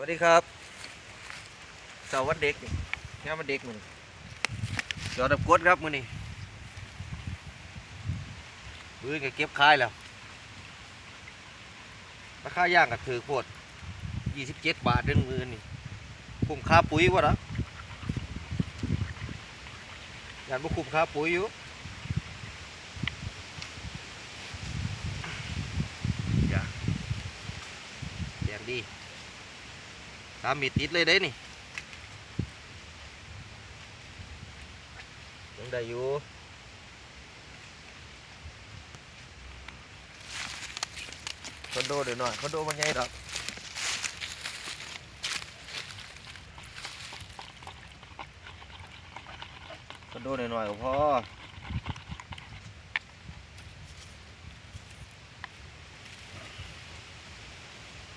วัสดีครับเสาร์วันเด็กนี่งานวันเด็กมือนจอดับกดครับมือนี้มือก็เก็บขายแล้วราคาย่างกับถือโคตรยี่สิบเจ็ดบาทเดือนมือนี่คุ้มค่าปุ๋ยวะนะยานบ่คุ้มค่าปุ๋ยอยู่อย่าแดงดี ตามมีติดเลยได้นี่ยังได้อยู่คอนโดเดี๋ยวหน่อยคอนโดมันใหญ่ดอกคอนโดหน่อยๆก็พอ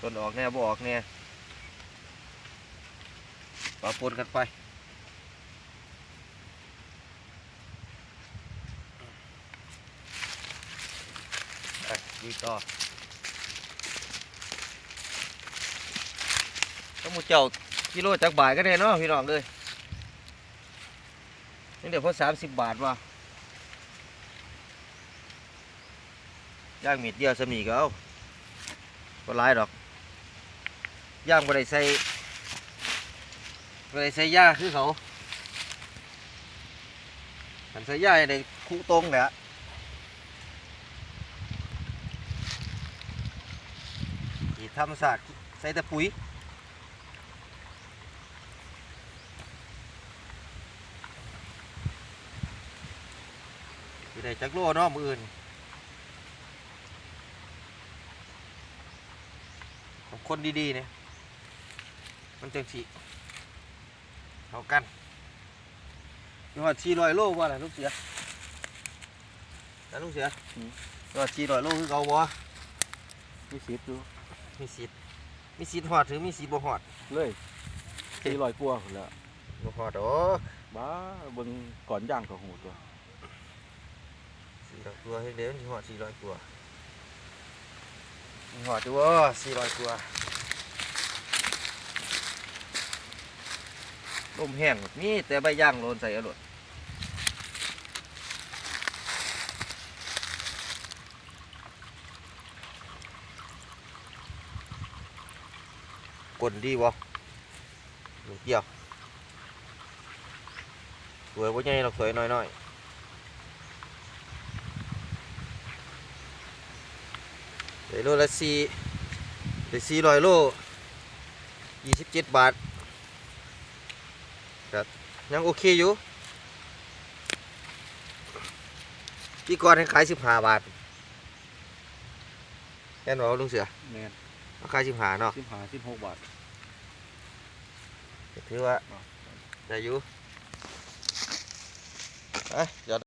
ต้นออกแน่บ่ออกแน่ ปะปนกันไปดูต่อต้องมูเจ้ากิโลจากบาทก็ได้เนาะพี่น้องเลยนี่เดี๋ยวพอสามสิบบาทว่ะย่างมีดเดียวสมีก็เอาก็ร้ายดอกย่างบ่ได้ใส่ เลยใส่ยาคือเขาหันใส่ยาในคู่ตรงแหละที่ธรรมศาสตร์ใส่แต่ปุ๋ยที่ได้จักโลเนาะมืออื่นของคนดีๆเนี่ยมันจังสิ เท่ากันยอดสี่ร้อยโลว่าอะไรลูกเสือนะลูกเสือยอดสี่ร้อยโลคือเก่าบ่มีสิบอยู่มีสิทธิ์มีสิทธิ์หอดถือมีสิทธิ์บ่หอดเลยสี่ร้อยกว่าพุ่นแล้วบ่หอดโอ้บ้าเบิ่งก่อนย่างกับหูตัวสี่ร้อยตัวให้เดี๋ยวมีหอดสี่ร้อยตัวมีหอดตัวสี่ร้อยตัว ลมแห้งมีแต่ใบย่างโลนใส่อาโลดกลนดีบ่ลูกเดียวสวยบ่ใหญ่หรอกสวยน้อยๆได้โลละสี่ได้สี่ร้อยโลยี่สิบเจ็ดบาท ครับยังโอเคอยู่พี่ก่อนให้ขายสิบห้าบาทแค่นบอกลุงเสือแมนเอาขายสิบห้าเนาะสิบห้าสิบหกบาทถือว่าได้อยู่ไปเดี๋ยว